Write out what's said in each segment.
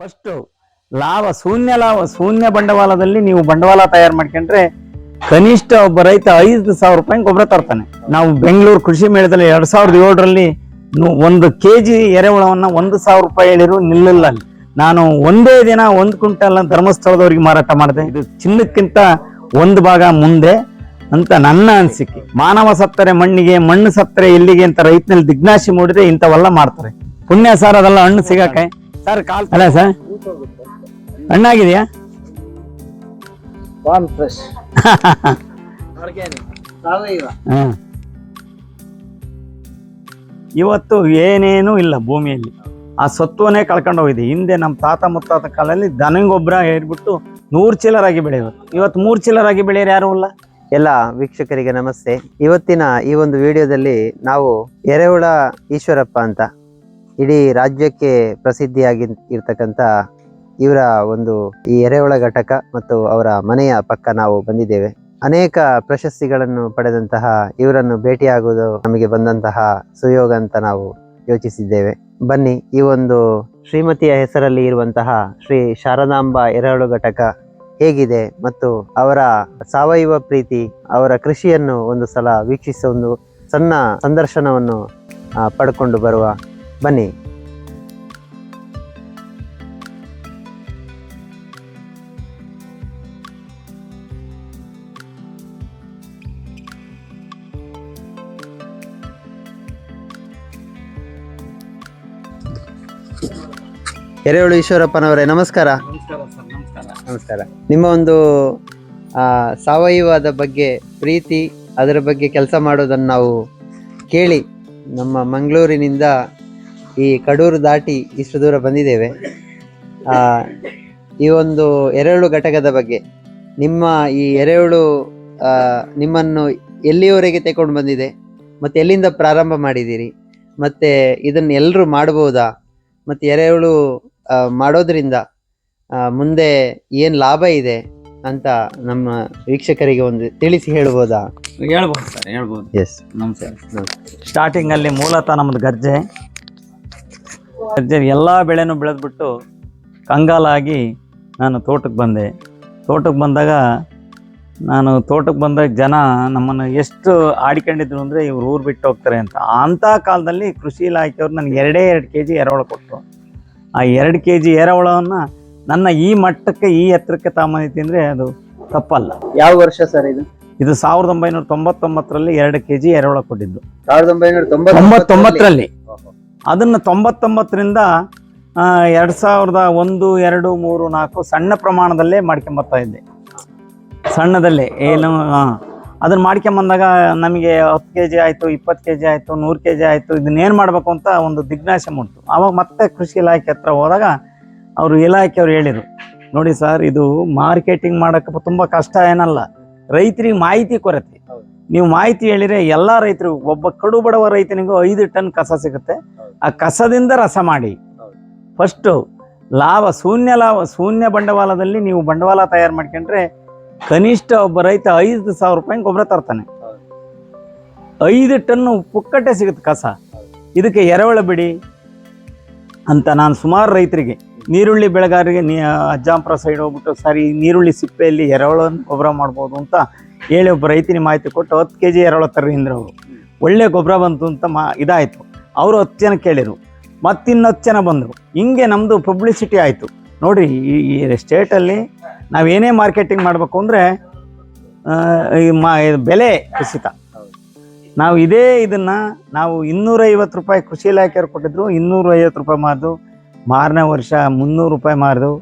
First ಲಾಭ, ಶೂನ್ಯ ಲಾಭ, ಶೂನ್ಯ ಬಂಡವಾಳದಲ್ಲಿ ನೀವು ಬಂಡವಾಳ ತಯಾರು ಮಾಡ್ಕೊಂಡ್ರೆ ಕನಿಷ್ಠ ಒಬ್ಬ ರೈತ ಐದು ಸಾವಿರ ರೂಪಾಯಿ ಗೊಬ್ಬರ ತರ್ತಾನೆ. ನಾವು ಬೆಂಗಳೂರು ಕೃಷಿ ಮೇಳದಲ್ಲಿ ಎರಡ್ ಸಾವಿರದ ಏಳರಲ್ಲಿ ಒಂದು ಕೆ ಜಿ ಎರೆಹುಳವನ್ನ ಒಂದು ಸಾವಿರ ರೂಪಾಯಿ ಹೇಳಿರು ನಿಲ್ಲಿಲ್ಲ ನಾನು ಒಂದೇ ದಿನ ಒಂದು ಕ್ವಿಂಟಲ್ ಧರ್ಮಸ್ಥಳದವರಿಗೆ ಮಾರಾಟ ಮಾಡಿದೆ. ಇದು ಚಿನ್ನಕ್ಕಿಂತ ಒಂದು ಭಾಗ ಮುಂದೆ ಅಂತ ನನ್ನ ಅನಿಸಿಕೆ. ಮಾನವ ಸತ್ತರೆ ಮಣ್ಣಿಗೆ, ಮಣ್ಣು ಸತ್ತರೆ ಎಲ್ಲಿಗೆ ಅಂತ ರೈತನಲ್ಲಿ ದಿಗ್ನಾಶಿ ಮೂಡಿದ್ರೆ ಇಂಥವೆಲ್ಲ ಮಾಡ್ತಾರೆ. ಪುಣ್ಯ ಸಾರದೆಲ್ಲ ಹಣ್ಣು ಸಿಗಾಕೆ ಸರ್ ಕಾಲ್ ಅಲ್ಲ ಸರ್ ಹಣ್ಣಾಗಿದೆಯಾ ಬಾನ್ ಫ್ರೆಶ್. ಇವತ್ತು ಏನೇನೂ ಇಲ್ಲ ಭೂಮಿಯಲ್ಲಿ. ಆ ಸತ್ವನೇ ಕಳ್ಕೊಂಡು ಹೋಗಿದೆ. ಹಿಂದೆ ನಮ್ಮ ತಾತ ಮುತ್ತಾತ ಕಾಲದಲ್ಲಿ ದನಗೊಬ್ಬರ ಹೇರ್ಬಿಟ್ಟು ನೂರು ಚೀಲರಾಗಿ ಬೆಳೆಯೋದು ಇವತ್ತು ಮೂರು ಚೀಲರಾಗಿ ಬೆಳೆಯೋರು ಯಾರು ಇಲ್ಲ? ಎಲ್ಲ ವೀಕ್ಷಕರಿಗೆ ನಮಸ್ತೆ. ಇವತ್ತಿನ ಈ ಒಂದು ವಿಡಿಯೋದಲ್ಲಿ ನಾವು ಎರೆಹುಳ ಈಶ್ವರಪ್ಪ ಅಂತ ಇಡೀ ರಾಜ್ಯಕ್ಕೆ ಪ್ರಸಿದ್ಧಿಯಾಗಿ ಇರ್ತಕ್ಕಂಥ ಇವರ ಒಂದು ಈ ಎರೆಹುಳ ಘಟಕ ಮತ್ತು ಅವರ ಮನೆಯ ಪಕ್ಕ ನಾವು ಬಂದಿದ್ದೇವೆ. ಅನೇಕ ಪ್ರಶಸ್ತಿಗಳನ್ನು ಪಡೆದಂತಹ ಇವರನ್ನು ಭೇಟಿಯಾಗುವುದು ನಮಗೆ ಬಂದಂತಹ ಸುಯೋಗ ಅಂತ ನಾವು ಯೋಚಿಸಿದ್ದೇವೆ. ಬನ್ನಿ, ಈ ಒಂದು ಶ್ರೀಮತಿಯ ಹೆಸರಲ್ಲಿ ಇರುವಂತಹ ಶ್ರೀ ಶಾರದಾಂಬ ಎರೆಹುಳು ಘಟಕ ಹೇಗಿದೆ ಮತ್ತು ಅವರ ಸಾವಯವ ಪ್ರೀತಿ, ಅವರ ಕೃಷಿಯನ್ನು ಒಂದು ಸಲ ವೀಕ್ಷಿಸುವ ಒಂದು ಸಣ್ಣ ಸಂದರ್ಶನವನ್ನು ಪಡ್ಕೊಂಡು ಬರುವ ಬನ್ನಿ. ಎರೆಹುಳು ಈಶ್ವರಪ್ಪನವರೇ ನಮಸ್ಕಾರ. ನಮಸ್ಕಾರ ಸರ್ ನಮಸ್ಕಾರ. ನಮಸ್ಕಾರ. ನಿಮ್ಮ ಒಂದು ಸಾವಯವದ ಬಗ್ಗೆ ಪ್ರೀತಿ ಅದರ ಬಗ್ಗೆ ಕೆಲಸ ಮಾಡೋದನ್ನು ನಾವು ಕೇಳಿ ನಮ್ಮ ಮಂಗಳೂರಿನಿಂದ ಈ ಕಡೂರು ದಾಟಿ ಇಷ್ಟು ದೂರ ಬಂದಿದ್ದೇವೆ. ಆ, ಈ ಒಂದು ಎರೆಹುಳು ಘಟಕದ ಬಗ್ಗೆ. ನಿಮ್ಮ ಈ ಎರೆಹುಳು ನಿಮ್ಮನ್ನು ಎಲ್ಲಿಯವರೆಗೆ ತಗೊಂಡು ಬಂದಿದೆ? ಮತ್ತೆ ಎಲ್ಲಿಂದ ಪ್ರಾರಂಭ ಮಾಡಿದ್ದೀರಿ? ಮತ್ತು ಇದನ್ನು ಎಲ್ಲರೂ ಮಾಡ್ಬೋದಾ ಮತ್ತು ಎರೆಹುಳು ಮಾಡೋದ್ರಿಂದ ಮುಂದೆ ಏನು ಲಾಭ ಇದೆ ಅಂತ ನಮ್ಮ ವೀಕ್ಷಕರಿಗೆ ಒಂದು ತಿಳಿಸಿ ಹೇಳ್ಬೋದಾ? ಹೇಳ್ಬೋದು ಸರ್ ಹೇಳ್ಬೋದು. ಎಸ್ ನಮಸ್ಕಾರ ಸ್ಟಾರ್ಟಿಂಗಲ್ಲಿ ಮೂಲತಃ ನಮ್ಮದು ಗರ್ಜೆ. ಎಲ್ಲ ಬೆಳೆನೂ ಬೆಳೆದ್ಬಿಟ್ಟು ಕಂಗಾಲಾಗಿ ನಾನು ತೋಟಕ್ಕೆ ಬಂದೆ. ತೋಟಕ್ಕೆ ಬಂದಾಗ ನಾನು ತೋಟಕ್ಕೆ ಬಂದಾಗ ಜನ ನಮ್ಮನ್ನು ಎಷ್ಟು ಆಡಿಕೊಂಡಿದ್ರು ಅಂದರೆ ಇವ್ರು ಊರು ಬಿಟ್ಟು ಹೋಗ್ತಾರೆ ಅಂತ. ಅಂಥ ಕಾಲದಲ್ಲಿ ಕೃಷಿ ಇಲಾಖೆಯವ್ರು ನನಗೆ ಎರಡೇ ಎರಡು ಕೆ ಜಿ ಎರೆಹುಳ ಕೊಟ್ಟರು ಆ ಎರಡು ಕೆ ಜಿ ಎರೆಹುಳವನ್ನು ನನ್ನ ಈ ಮಟ್ಟಕ್ಕೆ ಈ ಎತ್ತರಕ್ಕೆ ತಗೊಂಬಂದಿತ್ತು ಅಂದರೆ ಅದು ತಪ್ಪಲ್ಲ. ಯಾವ ವರ್ಷ ಸರ್ ಇದು? ಇದು ಸಾವಿರದ ಒಂಬೈನೂರ ತೊಂಬತ್ತೊಂಬತ್ತರಲ್ಲಿ ಎರಡು ಕೆ ಜಿ ಎರೆಹುಳ ಕೊಟ್ಟಿದ್ದು. ಸಾವಿರದ ಒಂಬೈನೂರ ತೊಂಬತ್ತೊಂಬತ್ತರಲ್ಲಿ. ಅದನ್ನ ತೊಂಬತ್ತೊಂಬತ್ತರಿಂದ ಎರಡು ಸಾವಿರದ ಒಂದು ಎರಡು ಮೂರು ನಾಲ್ಕು ಸಣ್ಣ ಪ್ರಮಾಣದಲ್ಲೇ ಮಾಡ್ಕೊಂಬರ್ತಾ ಇದ್ದೆ. ಸಣ್ಣದಲ್ಲೇ ಏನು ಅದನ್ನು ಅದನ್ನ ಮಾಡ್ಕೊಂಬಂದಾಗ ನಮಗೆ ಹತ್ತು ಕೆ ಜಿ ಆಯಿತು ಇಪ್ಪತ್ತು ಕೆ ಜಿ ಆಯಿತು ನೂರು ಕೆ ಜಿ ಆಯಿತು ಇದನ್ನೇನು ಮಾಡಬೇಕು ಅಂತ ಒಂದು ದಿಗ್ನಾಶ ಮೂಡ್ತು. ಆವಾಗ ಮತ್ತೆ ಕೃಷಿ ಇಲಾಖೆ ಹತ್ರ ಹೋದಾಗ ಅವರು ಇಲಾಖೆಯವ್ರು ಹೇಳಿದರು ನೋಡಿ ಸರ್ ಇದು ಮಾರ್ಕೆಟಿಂಗ್ ಮಾಡೋಕ್ಕೆ ತುಂಬ ಕಷ್ಟ ಏನಲ್ಲ. ರೈತರಿಗೆ ಮಾಹಿತಿ ಕೊರತೆ. ನೀವು ಮಾಹಿತಿ ಹೇಳಿದ್ರೆ ಎಲ್ಲ ರೈತರು, ಒಬ್ಬ ಕಡು ಬಡವ ರೈತನಿಗೂ ಐದು ಟನ್ ಕಸ ಸಿಗುತ್ತೆ ಆ ಕಸದಿಂದ ರಸ ಮಾಡಿ. ಫಸ್ಟು ಲಾಭ, ಶೂನ್ಯ ಲಾಭ, ಶೂನ್ಯ ಬಂಡವಾಳದಲ್ಲಿ ನೀವು ಬಂಡವಾಳ ತಯಾರು ಮಾಡ್ಕೊಂಡ್ರೆ ಕನಿಷ್ಠ ಒಬ್ಬ ರೈತ ಐದು ಸಾವಿರ ರೂಪಾಯಿ ಗೊಬ್ಬರ ತರ್ತಾನೆ. ಐದು ಟನ್ನು ಪುಕ್ಕಟ್ಟೆ ಸಿಗುತ್ತೆ ಕಸ ಇದಕ್ಕೆ ಎರೆಹುಳ ಬಿಡಿ ಅಂತ ನಾನು ಸುಮಾರು ರೈತರಿಗೆ, ನೀರುಳ್ಳಿ ಬೆಳೆಗಾರರಿಗೆ, ನೀ ಅಜ್ಜಾಂಪುರ ಸೈಡ್ ಹೋಗ್ಬಿಟ್ಟು ಸರಿ ನೀರುಳ್ಳಿ ಸಿಪ್ಪೆಯಲ್ಲಿ ಎರೆಹುಳ ಗೊಬ್ಬರ ಮಾಡ್ಬೋದು ಅಂತ ಹೇಳಿ ಒಬ್ಬ ರೈತನಿಗೆ ಮಾಹಿತಿ ಕೊಟ್ಟು ಹತ್ತು ಕೆ ಜಿ ಎರಡು ತರ್ರಿ ಅಂದ್ರೆ ಅವರು. ಒಳ್ಳೆ ಗೊಬ್ಬರ ಬಂತು ಅಂತ ಮಾ ಇದಾಯಿತು. ಅವರು ಹತ್ತು ಜನ ಕೇಳಿದರು. ಮತ್ತಿನ್ನು ಹತ್ತು ಜನ ಬಂದರು. ಹಿಂಗೆ ನಮ್ಮದು ಪಬ್ಲಿಸಿಟಿ ಆಯಿತು. ನೋಡಿರಿ, ಈ ಈ ಸ್ಟೇಟಲ್ಲಿ ನಾವೇನೇ ಮಾರ್ಕೆಟಿಂಗ್ ಮಾಡಬೇಕು ಅಂದರೆ ಮಾ, ಇದು ಬೆಲೆ ಕುಸಿತ. ನಾವು ಇದೇ ಇದನ್ನು ನಾವು ಇನ್ನೂರೈವತ್ತು ರೂಪಾಯಿ ಕೃಷಿ ಇಲಾಖೆಯವ್ರು ಕೊಟ್ಟಿದ್ರು, ಇನ್ನೂರೈವತ್ತು ರೂಪಾಯಿ ಮಾರ್ದು, ಮಾರನೇ ವರ್ಷ ಮುನ್ನೂರು ರೂಪಾಯಿ ಮಾರ್ದು,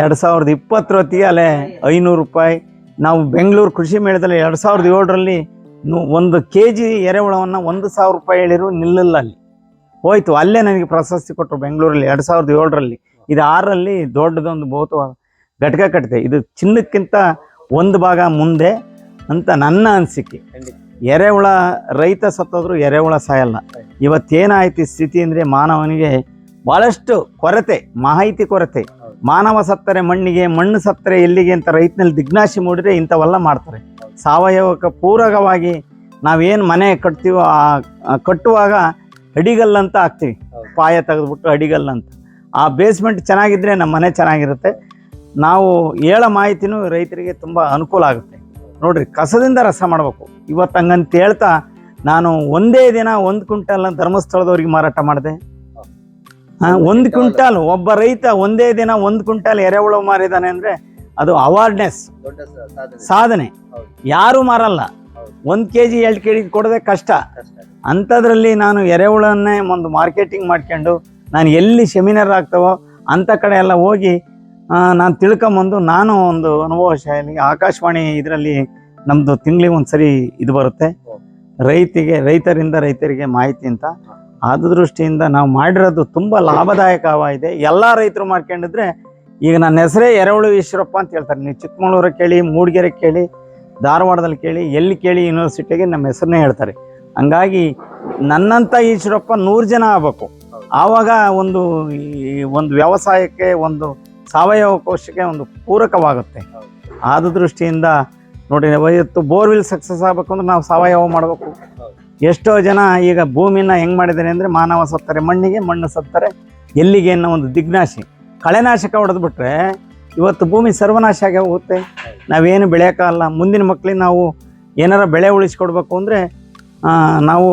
ಎರಡು ಸಾವಿರದ ಇಪ್ಪತ್ತರ ಹೊತ್ತಿಗೆ ಅಲ್ಲೇ ಐನೂರು ರೂಪಾಯಿ ನಾವು ಬೆಂಗಳೂರು ಕೃಷಿ ಮೇಳದಲ್ಲಿ ಎರಡು ಸಾವಿರದ ಏಳರಲ್ಲಿ ಒಂದು ಕೆ ಜಿ ಎರೆಹುಳವನ್ನು ಒಂದು ಸಾವಿರ ರೂಪಾಯಿ ಹೇಳಿರು ನಿಲ್ಲಲ್ಲ ಅಲ್ಲಿ. ಹೋಯ್ತು, ಅಲ್ಲೇ ನನಗೆ ಪ್ರಶಸ್ತಿ ಕೊಟ್ಟರು ಬೆಂಗಳೂರಲ್ಲಿ ಎರಡು ಸಾವಿರದ ಏಳರಲ್ಲಿ. ಇದು ಆರರಲ್ಲಿ ದೊಡ್ಡದೊಂದು ಬಹುತ ಘಟಕ ಕಟ್ಟಿದೆ. ಇದು ಚಿನ್ನಕ್ಕಿಂತ ಒಂದು ಭಾಗ ಮುಂದೆ ಅಂತ ನನ್ನ ಅನಿಸಿಕೆ. ಎರೆಹುಳ ರೈತ ಸತ್ತೋದ್ರು ಎರೆಹುಳ ಸಾಯಲ್ಲ. ಇವತ್ತೇನಾಯ್ತು ಸ್ಥಿತಿ ಅಂದರೆ ಮಾನವನಿಗೆ ಭಾಳಷ್ಟು ಕೊರತೆ, ಮಾಹಿತಿ ಕೊರತೆ. ಮಾನವ ಸತ್ತರೆ ಮಣ್ಣಿಗೆ ಮಣ್ಣು ಸತ್ತರೆ ಎಲ್ಲಿಗೆ ಅಂತ ರೈತನಲ್ಲಿ ದಿಗ್ನಾಶಿ ಮೂಡಿದ್ರೆ ಇಂಥವೆಲ್ಲ ಮಾಡ್ತಾರೆ. ಸಾವಯವಕ್ಕೆ ಪೂರಕವಾಗಿ ನಾವೇನು ಮನೆ ಕಟ್ತೀವೋ ಆ ಕಟ್ಟುವಾಗ ಅಡಿಗಲ್ಲಂತ ಹಾಕ್ತೀವಿ. ಪಾಯ ತೆಗೆದುಬಿಟ್ಟು ಅಡಿಗಲ್ಲಂತ. ಆ ಬೇಸ್ಮೆಂಟ್ ಚೆನ್ನಾಗಿದ್ರೆ ನಮ್ಮ ಮನೆ ಚೆನ್ನಾಗಿರುತ್ತೆ. ನಾವು ಹೇಳೋ ಮಾಹಿತಿನೂ ರೈತರಿಗೆ ತುಂಬ ಅನುಕೂಲ ಆಗುತ್ತೆ. ನೋಡಿರಿ ಕಸದಿಂದ ರಸ ಮಾಡಬೇಕು. ಇವತ್ತು ಹಂಗಂತ ಹೇಳ್ತಾ ನಾನು ಒಂದೇ ದಿನ ಒಂದು ಕ್ವಿಂಟಲ್ನ ಧರ್ಮಸ್ಥಳದವ್ರಿಗೆ ಮಾರಾಟ ಮಾಡಿದೆ. ಒಂದು ಕ್ವಿಂಟಾಲ್ ಒಬ್ಬ ರೈತ ಒಂದೇ ದಿನ ಒಂದು ಕ್ವಿಂಟಾಲ್ ಎರೆಹುಳು ಮಾರಿದಾನೆ ಅಂದರೆ ಅದು ಅವಾರ್ಡ್ನೆಸ್ ಸಾಧನೆ. ಯಾರು ಮಾರಲ್ಲ. ಒಂದು ಕೆ ಜಿ ಎರಡು ಕೆ ಜಿ ಕೊಡೋದೇ ಕಷ್ಟ. ಕಷ್ಟ ಅಂಥದ್ರಲ್ಲಿ ನಾನು ಎರೆಹುಳನ್ನೇ ಒಂದು ಮಾರ್ಕೆಟಿಂಗ್ ಮಾಡ್ಕೊಂಡು ನಾನು ಎಲ್ಲಿ ಸೆಮಿನಾರ್ ಆಗ್ತವೋ ಅಂಥ ಕಡೆ ಎಲ್ಲ ಹೋಗಿ ನಾನು ತಿಳ್ಕೊಂಬಂದು ನಾನು ಒಂದು ಅನುಭವ ಶೈಲಿ ಆಕಾಶವಾಣಿ ಇದರಲ್ಲಿ ನಮ್ಮದು ತಿಂಗಳಿಗೆ ಒಂದು ಸರಿ ಇದು ಬರುತ್ತೆ. ರೈತಿಗೆ ರೈತರಿಂದ ರೈತರಿಗೆ ಮಾಹಿತಿ ಅಂತ. ಆದ ದೃಷ್ಟಿಯಿಂದ ನಾವು ಮಾಡಿರೋದು ತುಂಬ ಲಾಭದಾಯಕವಾಗಿದೆ ಎಲ್ಲ ರೈತರು ಮಾಡ್ಕೊಂಡಿದ್ರೆ ಈಗ ನನ್ನ ಹೆಸರೇ ಎರವಳು ಈಶ್ವರಪ್ಪ ಅಂತ ಹೇಳ್ತಾರೆ ನೀವು ಚಿಕ್ಕಮಗಳೂರ ಕೇಳಿ, ಮೂಡಿಗೆರೆ ಕೇಳಿ, ಧಾರವಾಡದಲ್ಲಿ ಕೇಳಿ, ಎಲ್ಲಿ ಕೇಳಿ ಯೂನಿವರ್ಸಿಟಿಗೆ ನಮ್ಮ ಹೆಸರನ್ನೇ ಹೇಳ್ತಾರೆ ಹಂಗಾಗಿ ನನ್ನಂಥ ಈಶ್ವರಪ್ಪ ನೂರು ಜನ ಆಗ್ಬೇಕು ಆವಾಗ ಒಂದು ಈ ಒಂದು ವ್ಯವಸಾಯಕ್ಕೆ, ಒಂದು ಸಾವಯವ ಕೋಶಕ್ಕೆ ಒಂದು ಪೂರಕವಾಗುತ್ತೆ. ಆದ ದೃಷ್ಟಿಯಿಂದ ನೋಡಿ ಇವತ್ತು ಬೋರ್ವೆಲ್ ಸಕ್ಸಸ್ ಆಗಬೇಕು ಅಂದ್ರೆ ನಾವು ಸಾವಯವ ಮಾಡಬೇಕು. ಎಷ್ಟೋ ಜನ ಈಗ ಭೂಮಿನ ಹೆಂಗ್ ಮಾಡಿದ್ದಾರೆ ಅಂದ್ರೆ ಮಾನವ ಸತ್ತರೆ, ಮಣ್ಣಿಗೆ ಮಣ್ಣು ಸತ್ತರೆ, ಎಲ್ಲಿಗೆ ಅನ್ನೋ ಒಂದು ದಿಗ್ನಾಶಿ. ಕಳೆನಾಶಕ ಹೊಡೆದ್ಬಿಟ್ರೆ ಇವತ್ತು ಭೂಮಿ ಸರ್ವನಾಶ ಆಗಿ ಹೋಗುತ್ತೆ. ನಾವೇನು ಬೆಳೆಯೋಕ್ಕಲ್ಲ ಮುಂದಿನ ಮಕ್ಕಳಿಗೆ ನಾವು ಏನಾರ ಬೆಳೆ ಉಳಿಸ್ಕೊಡ್ಬೇಕು ಅಂದರೆ ನಾವು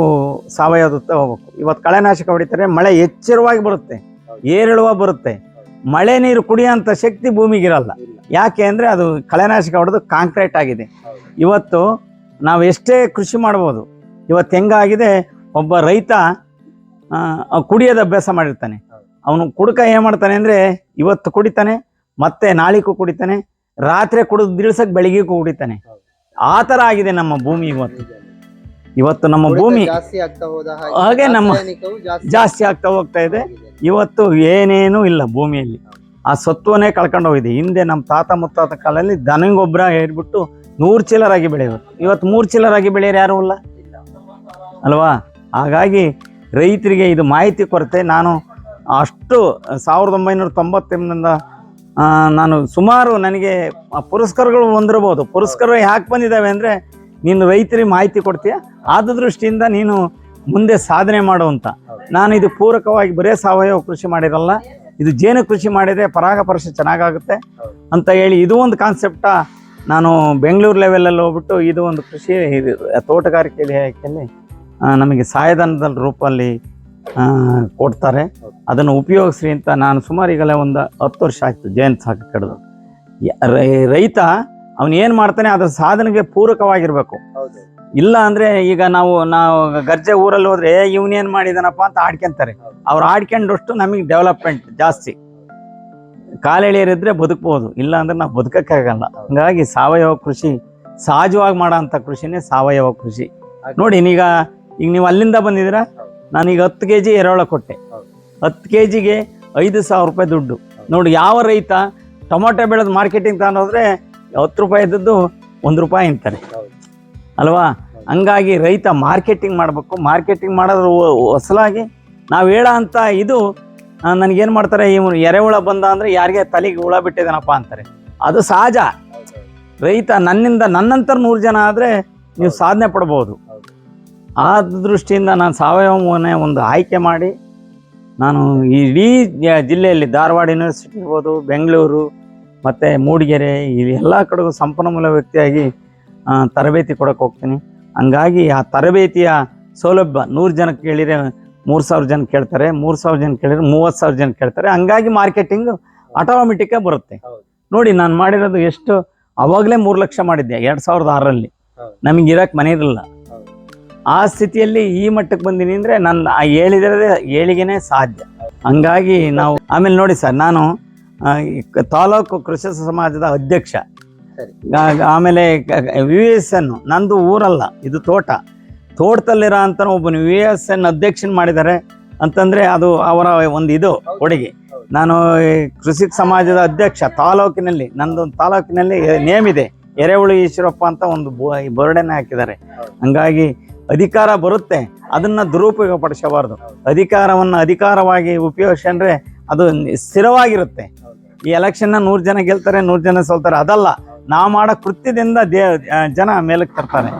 ಸಾವಯವದತ್ತ ಹೋಗ್ಬೇಕು. ಇವತ್ತು ಕಳೆನಾಶಕ ಹೊಡಿತಾರೆ, ಮಳೆ ಎಚ್ಚರವಾಗಿ ಬರುತ್ತೆ. ಏರಿಳುವ ಬರುತ್ತೆ. ಮಳೆ ನೀರು ಕುಡಿಯೋಂಥ ಶಕ್ತಿ ಭೂಮಿಗಿರಲ್ಲ. ಯಾಕೆ ಅಂದರೆ ಅದು ಕಳೆನಾಶಕ ಹೊಡೆದು ಕಾಂಕ್ರೀಟ್ ಆಗಿದೆ. ಇವತ್ತು ನಾವು ಎಷ್ಟೇ ಕೃಷಿ ಮಾಡ್ಬೋದು ಇವತ್ತು ಹೆಂಗಾಗಿದೆ? ಒಬ್ಬ ರೈತ ಕುಡಿಯೋದು ಅಭ್ಯಾಸ ಮಾಡಿರ್ತಾನೆ. ಅವನು ಕುಡುಕ ಏನು ಮಾಡ್ತಾನೆ ಅಂದರೆ ಇವತ್ತು ಕುಡಿತಾನೆ ಮತ್ತೆ ನಾಳಿಗೂ ಕುಡಿತಾನೆ ರಾತ್ರಿ ಕುಡಿದು ದಿಳ್ಸಕ್ಕೆ ಬೆಳಿಗ್ಗೆಗೂ ಕುಡಿತಾನೆ. ಆ ಥರ ಆಗಿದೆ ನಮ್ಮ ಭೂಮಿ ಇವತ್ತು. ಇವತ್ತು ನಮ್ಮ ಭೂಮಿ ಹಾಗೆ ನಮ್ಮ- ಜಾಸ್ತಿ ಆಗ್ತಾ ಹೋಗ್ತಾ ಇದೆ. ಇವತ್ತು ಏನೇನೂ ಇಲ್ಲ ಭೂಮಿಯಲ್ಲಿ. ಆ ಸತ್ವನೇ ಕಳ್ಕೊಂಡು ಹೋಗಿದೆ. ಹಿಂದೆ ನಮ್ಮ ತಾತ ಮುತ್ತಾತ ಕಾಲದಲ್ಲಿ ದನಗೊಬ್ಬರ ಹೇಳ್ಬಿಟ್ಟು ನೂರು ಚಿಲ್ಲರಾಗಿ ಬೆಳೆಯೋರು. ಇವತ್ತು ಮೂರು ಚಿಲ್ಲರಾಗಿ ಬೆಳೆಯೋರು ಯಾರೂ ಇಲ್ಲ. ಅಲ್ವಾ? ಹಾಗಾಗಿ ರೈತರಿಗೆ ಇದು ಮಾಹಿತಿ ಕೊರತೆ. ನಾನು ಅಷ್ಟು ಸಾವಿರದ ಒಂಬೈನೂರ ತೊಂಬತ್ತರಿಂದ ನಾನು ಸುಮಾರು ನನಗೆ ಪುರಸ್ಕಾರಗಳು ಬಂದಿರಬಹುದು ಪುರಸ್ಕಾರ ಯಾಕೆ ಬಂದಿದ್ದಾವೆ ಅಂದರೆ, ನೀನು ರೈತರಿಗೆ ಮಾಹಿತಿ ಕೊಡ್ತೀಯ? ಆದ ದೃಷ್ಟಿಯಿಂದ ನೀನು ಮುಂದೆ ಸಾಧನೆ ಮಾಡುವಂತ ಅಂತ. ನಾನು ಇದು ಪೂರಕವಾಗಿ ಬರೇ ಸಾವಯವ ಕೃಷಿ ಮಾಡಿರಲ್ಲ, ಇದು ಜೇನು ಕೃಷಿ ಮಾಡಿದರೆ ಪರಾಗಪರಶ ಚೆನ್ನಾಗಾಗುತ್ತೆ. ಅಂತ ಹೇಳಿ ಇದು ಒಂದು ಕಾನ್ಸೆಪ್ಟ ನಾನು ಬೆಂಗಳೂರು ಲೆವೆಲಲ್ಲಿ ಹೋಗ್ಬಿಟ್ಟು ಇದು ಒಂದು ಕೃಷಿ ತೋಟಗಾರಿಕೆ ಇಲಾಖೆಯಲ್ಲಿ ನಮಗೆ ಸಹಾಯಧನದ ರೂಪಲ್ಲಿ ಕೊಡ್ತಾರೆ. ಅದನ್ನು ಉಪಯೋಗಿಸ್ರಿ ಅಂತ ನಾನು ಸುಮಾರು ಈಗಲೇ ಒಂದು ಹತ್ತು ವರ್ಷ ಆಯಿತು ಜಯಂತ್ ಸಾಕ ಕಡ್ದು. ರೈತ ಅವನು ಏನು ಮಾಡ್ತಾನೆ ಅದರ ಸಾಧನೆಗೆ ಪೂರಕವಾಗಿರಬೇಕು. ಇಲ್ಲ ಅಂದರೆ ಈಗ ನಾವು ನಾವು ಗರ್ಜೆ ಊರಲ್ಲಿ ಹೋದ್ರೆ ಇವನೇನು ಮಾಡಿದಾನಪ್ಪ? ಅಂತ ಆಡ್ಕೊಂತಾರೆ. ಅವ್ರು ಆಡ್ಕೊಂಡಷ್ಟು ನಮಗೆ ಡೆವಲಪ್ಮೆಂಟ್ ಜಾಸ್ತಿ. ಕಾಲೆಳೆಯರಿದ್ರೆ ಬದುಕ್ಬೋದು. ಇಲ್ಲ ಅಂದ್ರೆ ನಾವು ಬದುಕೋಕ್ಕಾಗಲ್ಲ. ಹಂಗಾಗಿ ಸಾವಯವ ಕೃಷಿ ಸಹಜವಾಗಿ ಮಾಡೋ ಅಂಥ ಕೃಷಿನೇ ಸಾವಯವ ಕೃಷಿ. ನೋಡಿ ಈಗ ಈಗ ನೀವು ಅಲ್ಲಿಂದ ಬಂದಿದ್ದೀರಾ? ನಾನು ನಾನೀಗ ಹತ್ತು ಕೆ ಜಿ ಎರೆಹುಳ ಕೊಟ್ಟೆ. ಹತ್ತು ಕೆ ಜಿಗೆ ಐದು ಸಾವಿರ ರೂಪಾಯಿ ದುಡ್ಡು. ನೋಡಿ ಯಾವ ರೈತ ಟೊಮೊಟೊ ಬೆಳೆದು ಮಾರ್ಕೆಟಿಂಗ್ ತಗೊಂಡೋದ್ರೆ ಹತ್ತು ರೂಪಾಯಿ ಇದ್ದದ್ದು ಒಂದು ರೂಪಾಯಿ ಅಂತಾರೆ. ಅಲ್ವಾ? ಹಂಗಾಗಿ ರೈತ ಮಾರ್ಕೆಟಿಂಗ್ ಮಾಡಬೇಕು. ಮಾರ್ಕೆಟಿಂಗ್ ಮಾಡೋದ್ರ ಹೊಸಲಾಗಿ. ನಾವು ಹೇಳ ಅಂತ ಇದು ನನಗೇನು ಮಾಡ್ತಾರೆ ಇವನು ಎರೆಹುಳ ಬಂದ ಅಂದರೆ ಯಾರಿಗೆ ತಲೆಗೆ ಹುಳ ಬಿಟ್ಟಿದ್ದಾನಪ್ಪ ಅಂತಾರೆ. ಅದು ಸಹಜ. ರೈತ ನನ್ನಿಂದ ನನ್ನಂತರ ನೂರು ಜನ ಆದರೆ ನೀವು ಸಾಧನೆ ಪಡ್ಬೋದು. ಆ ದೃಷ್ಟಿಯಿಂದ ನಾನು ಸಾವಯವನೇ ಒಂದು ಆಯ್ಕೆ ಮಾಡಿ ನಾನು ಇಡೀ ಜಿಲ್ಲೆಯಲ್ಲಿ ಧಾರವಾಡ ಯೂನಿವರ್ಸಿಟಿ ಇರ್ಬೋದು ಬೆಂಗಳೂರು ಮತ್ತು ಮೂಡಿಗೆರೆ ಇಲ್ಲಿ ಎಲ್ಲ ಕಡೆಗೂ ಸಂಪನ್ಮೂಲ ವ್ಯಕ್ತಿಯಾಗಿ ತರಬೇತಿ ಕೊಡೋಕೆ ಹೋಗ್ತೀನಿ ಹಂಗಾಗಿ ಆ ತರಬೇತಿಯ ಸೌಲಭ್ಯ ನೂರು ಜನಕ್ಕೆ ಕೇಳಿದರೆ ಮೂರು ಸಾವಿರ ಜನ ಕೇಳ್ತಾರೆ ಮೂರು ಸಾವಿರ ಜನ ಕೇಳಿದರೆ ಮೂವತ್ತು ಸಾವಿರ ಜನ ಕೇಳ್ತಾರೆ ಹಂಗಾಗಿ ಮಾರ್ಕೆಟಿಂಗ್ ಆಟೋಮೆಟಿಕ್ಕಾಗಿ ಬರುತ್ತೆ ನೋಡಿ ನಾನು ಮಾಡಿರೋದು ಎಷ್ಟು ಅವಾಗಲೇ ಮೂರು ಲಕ್ಷ ಮಾಡಿದ್ದೆ ಎರಡು ಸಾವಿರದ ಆರರಲ್ಲಿ. ನಮಗೆ ಇರಕ್ಕೆ ಮನೆ ಇರಲಿಲ್ಲ. ಆ ಸ್ಥಿತಿಯಲ್ಲಿ ಈ ಮಟ್ಟಕ್ಕೆ ಬಂದೀನಿ ಅಂದರೆ ನನ್ನ ಹೇಳಿದ್ರೆ ಏಳಿಗೆನೇ ಸಾಧ್ಯ ಹಂಗಾಗಿ ನಾವು, ಆಮೇಲೆ ನೋಡಿ ಸರ್, ನಾನು ತಾಲೂಕು ಕೃಷಿ ಸಮಾಜದ ಅಧ್ಯಕ್ಷ. ಆಮೇಲೆ ವಿ ಎಸ್ ಎನ್ ನಂದು ಊರಲ್ಲ, ಇದು ತೋಟ ತೋಟದಲ್ಲಿರೋ ಅಂತ ಒಬ್ಬನು ವಿ ಎಸ್ ಎನ್ ಅಧ್ಯಕ್ಷನ್ ಮಾಡಿದ್ದಾರೆ ಅಂತಂದ್ರೆ ಅದು ಅವರ ಒಂದು ಇದು. ಕೊಡುಗೆ ನಾನು ಕೃಷಿ ಸಮಾಜದ ಅಧ್ಯಕ್ಷ, ತಾಲೂಕಿನಲ್ಲಿ, ನಂದು ತಾಲೂಕಿನಲ್ಲಿ ನೇಮ್ ಇದೆ, ಎರೆಹುಳು ಈಶ್ವರಪ್ಪ ಅಂತ ಒಂದು ಬೋರ್ಡನ್ನ ಹಾಕಿದ್ದಾರೆ. ಹಂಗಾಗಿ ಅಧಿಕಾರ ಬರುತ್ತೆ ಅದನ್ನ ದುರುಪಯೋಗ ಪಡಿಸಬಾರ್ದು. ಅಧಿಕಾರವನ್ನು ಅಧಿಕಾರವಾಗಿ ಉಪಯೋಗಿಸ್ಕೊಂಡ್ರೆ ಅದು ನಿ- ಸ್ಥಿರವಾಗಿರುತ್ತೆ. ಈ ಎಲೆಕ್ಷನ್ನ ನೂರು ಜನ ಗೆಲ್ತಾರೆ ನೂರು ಜನ ಸೋಲ್ತಾರೆ ಅದಲ್ಲ. ನಾವು ಮಾಡೋ ಕೃತ್ಯದಿಂದ ದೇ ಜನ ಮೇಲಕ್ಕೆ ತರ್ತಾರೆ.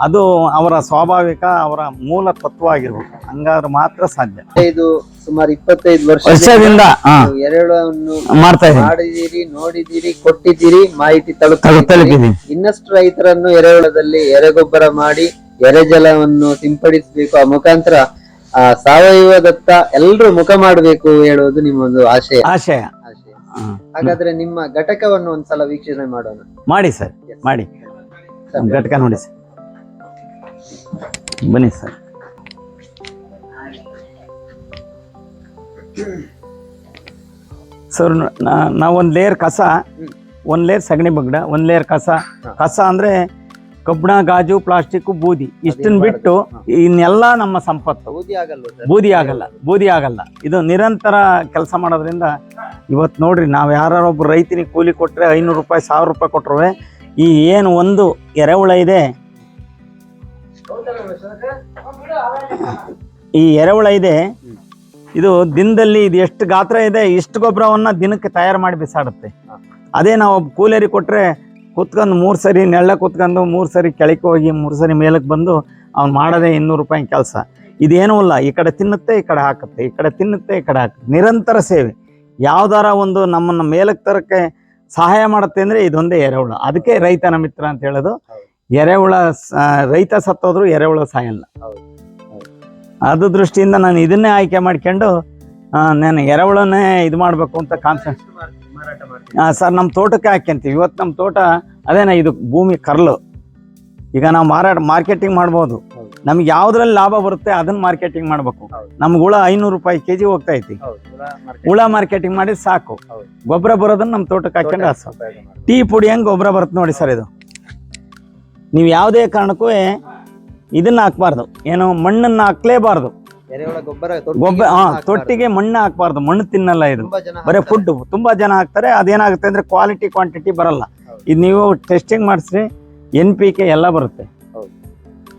ಅದು ಅವರ ಸ್ವಾಭಾವಿಕ ಅವರ ಮೂಲ ತತ್ವ ಆಗಿರ್ಬೇಕು ಹಂಗಾದ್ರೆ ಮಾತ್ರ ಸಾಧ್ಯ. ಇದು ಸುಮಾರು ಇಪ್ಪತ್ತೈದು ವರ್ಷ ವರ್ಷದಿಂದ ಎರಡನ್ನು ಮಾಡ್ತಾ ಮಾಡಿದಿರಿ ನೋಡಿದಿರಿ ಕೊಟ್ಟಿದ್ದೀರಿ ಮಾಹಿತಿ ತಲು- ತಲುಪಿದ್ದೀರಿ ಇನ್ನಷ್ಟು ರೈತರನ್ನು ಎರೆಹುಳದಲ್ಲಿ ಎರೆಗೊಬ್ಬರ ಮಾಡಿ ಎರೆಜಲವನ್ನು ಸಿಂಪಡಿಸಬೇಕು. ಆ ಮುಖಾಂತರ ಆ ಸಾವಯವದತ್ತ ಎಲ್ಲರೂ ಮುಖ ಮಾಡಬೇಕು ಹೇಳುವುದು ನಿಮ್ಮ ಒಂದು ಆಶಯ. ಆಶಯ. ಆಶಯ ಹಾಗಾದ್ರೆ ನಿಮ್ಮ ಘಟಕವನ್ನು ಒಂದ್ಸಲ ವೀಕ್ಷಣೆ ಮಾಡೋಣ. ಮಾಡಿ ಸರ್ ಮಾಡಿ. ಘಟಕ ನೋಡಿ ಸರ್. ಬನ್ನಿ ಸರ್. ಸರ್ ನಾವೊಂದು ಲೇಯರ್ ಕಸ. ಒಂದು ಲೇಯರ್ ಸಗಣಿ ಬಗ್ಡ ಒಂದು ಲೇಯರ್ ಕಸ. ಕಸ ಅಂದ್ರೆ ಕಬ್ಬಣ ಗಾಜು ಪ್ಲಾಸ್ಟಿಕ್ ಬೂದಿ ಇಷ್ಟನ್ ಬಿಟ್ಟು ಇನ್ನೆಲ್ಲ ನಮ್ಮ ಸಂಪತ್ತು. ಬೂದಿ ಆಗಲ್ಲ ಬೂದಿ ಆಗಲ್ಲ ಇದು ನಿರಂತರ ಕೆಲಸ ಮಾಡೋದ್ರಿಂದ ಇವತ್ತು ನೋಡ್ರಿ ನಾವು ಒಬ್ರು ರೈತನಿಗೆ ಕೂಲಿ ಕೊಟ್ಟರೆ ಐನೂರು ರೂಪಾಯಿ ಸಾವಿರ ರೂಪಾಯಿ ಕೊಟ್ಟರು ಈ ಏನು ಒಂದು ಎರೆಹುಳ ಇದೆ ಈ ಎರೆಹುಳ ಇದೆ ಇದು ದಿನದಲ್ಲಿ ಇದು ಎಷ್ಟು ಗಾತ್ರ ಇದೆ ಇಷ್ಟು ಗೊಬ್ಬರವನ್ನ ದಿನಕ್ಕೆ ತಯಾರು ಮಾಡಿ ಬಿಸಾಡುತ್ತೆ. ಅದೇ ನಾವು ಕೂಲೇರಿ ಕೊಟ್ರೆ ಕೊಟ್ಟರೆ ಕುತ್ಕೊಂಡು ಮೂರು ಸರಿ ನೆಳ್ಳ ಕುತ್ಕೊಂಡು ಮೂರು ಸರಿ ಕೆಳಕ್ಕೆ ಹೋಗಿ ಮೂರು ಸರಿ ಮೇಲಕ್ಕೆ ಬಂದು ಅವ್ನು ಮಾಡೋದೇ ಇನ್ನೂರು ರೂಪಾಯಿ ಕೆಲಸ. ಇದೇನೂ ಇಲ್ಲ, ಈ ಕಡೆ ತಿನ್ನುತ್ತೆ, ಈ ಕಡೆ ಹಾಕುತ್ತೆ, ಈ ಕಡೆ ತಿನ್ನುತ್ತೆ, ಈ ಕಡೆ ಹಾಕುತ್ತೆ. ನಿರಂತರ ಸೇವೆ. ಯಾವ್ದಾರ ಒಂದು ನಮ್ಮನ್ನು ಮೇಲಕ್ಕೆ ತರಕ್ಕೆ ಸಹಾಯ ಮಾಡುತ್ತೆ ಅಂದರೆ ಇದೊಂದೇ ಎರೆಹುಳ. ಅದಕ್ಕೆ ರೈತನ ಮಿತ್ರ ಅಂತ ಹೇಳೋದು. ಎರೆಹುಳ ರೈತ ಸತ್ತೋದ್ರು ಎರೆಹುಳ ಸಾಯಲ್ಲ. ಅದು ದೃಷ್ಟಿಯಿಂದ ನಾನು ಇದನ್ನೇ ಆಯ್ಕೆ ಮಾಡ್ಕೊಂಡು ನಾನು ಎರೆಹುಳನೇ ಇದು ಮಾಡಬೇಕು ಅಂತ ಕಾನ್ಸೆಪ್ಟ್ ಮಾಡ್ತೀರಿ ಸರ್ ನಮ್ಮ ತೋಟಕ್ಕೆ ಹಾಕ್ಯಂತೀವಿ ಇವತ್ತು ನಮ್ಮ ತೋಟ ಅದೇನ ಇದು ಭೂಮಿ ಕರ್ಲು. ಈಗ ನಾವು ಮಾರಾಟ ಮಾರ್ಕೆಟಿಂಗ್ ಮಾಡ್ಬೋದು. ನಮ್ಗೆ ಯಾವ್ದ್ರಲ್ಲಿ ಲಾಭ ಬರುತ್ತೆ ಅದನ್ನ ಮಾರ್ಕೆಟಿಂಗ್ ಮಾಡ್ಬೇಕು. ನಮ್ಗೆ ಹುಳ ಐನೂರು ರೂಪಾಯಿ ಕೆಜಿ ಹೋಗ್ತಾ ಐತಿ. ಹುಳ ಮಾರ್ಕೆಟಿಂಗ್. ಮಾಡಿ ಸಾಕು. ಗೊಬ್ಬರ ಬರೋದನ್ನ ನಮ್ಮ ತೋಟಕ್ಕೆ ಹಾಕೊಂಡು ಹಾಸು. ಟೀ ಪುಡಿ ಹೆಂಗ್ ಗೊಬ್ಬರ ಬರುತ್ತೆ ನೋಡಿ ಸರ್ ಇದು. ನೀವು ಯಾವುದೇ ಕಾರಣಕ್ಕೂ ಇದನ್ನ ಹಾಕ್ಬಾರ್ದು. ಏನೋ ಮಣ್ಣನ್ನ ಹಾಕ್ಲೇಬಾರ್ದು. ಗೊಬ್ಬರ ತೊಟ್ಟಿಗೆ ಹಾ ಮಣ್ಣು ಹಾಕ್ಬಾರ್ದು. ಮಣ್ಣು ತಿನ್ನಲ್ಲ ಇದು. ಬರೀ. ಫುಡ್ ತುಂಬಾ ಜನ ಹಾಕ್ತಾರೆ. ಅದೇನಾಗುತ್ತೆ ಅಂದ್ರೆ ಕ್ವಾಲಿಟಿ ಕ್ವಾಂಟಿಟಿ ಬರಲ್ಲ. ಇದು ನೀವು ಟೆಸ್ಟಿಂಗ್ ಮಾಡಿಸ್ರಿ ಎನ್ ಪಿ ಕೆ ಎಲ್ಲ ಬರುತ್ತೆ.